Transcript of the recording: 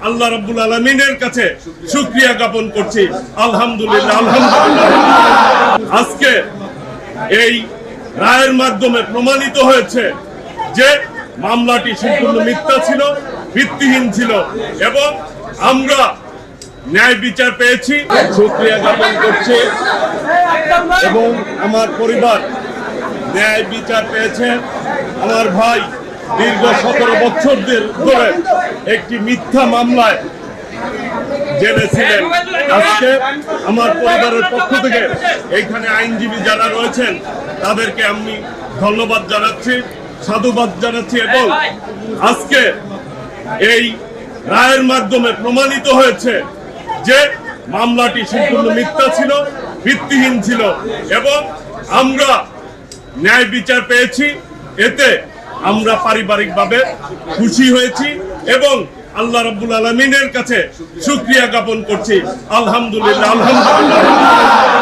আল্লাহ রাব্বুল আলমিনের কাছে শুক্রিয়া জ্ঞাপন করছি। আলহামদুলিল্লাহ আলহামদুলিল্লাহ। আজকে এই রায়ের মাধ্যমে প্রমাণিত হয়েছে যে মামলাটি সম্পূর্ণ মিথ্যা ছিল, ভিত্তিহীন ছিল এবং আমরা ন্যায় বিচার পেয়েছি, শুক্রিয়া জ্ঞাপন করছি এবং আমার পরিবার ন্যায় বিচার পেয়েছে। আমার ভাই দীর্ঘ সতেরো বছর ধরে একটি মিথ্যা মামলায় জেলে ছিলেন আজকে আমার পরিবারের পক্ষ থেকে এইখানে আইনজীবী যারা রয়েছেন, তাদেরকে আমি ধন্যবাদ জানাচ্ছি, সাধুবাদ জানাচ্ছি এবং আজকে এই রায়ের মাধ্যমে প্রমাণিত হয়েছে যে মামলাটি সম্পূর্ণ মিথ্যা ছিল, ভিত্তিহীন ছিল এবং আমরা ন্যায় বিচার পেয়েছি। এতে আমরা পারিবারিকভাবে খুশি হয়েছি এবং আল্লাহ রব্বুল আলমিনের কাছে শুক্রিয়া জ্ঞাপন করছি। আলহামদুলিল্লাহ আলহামদুলিল্লাহ।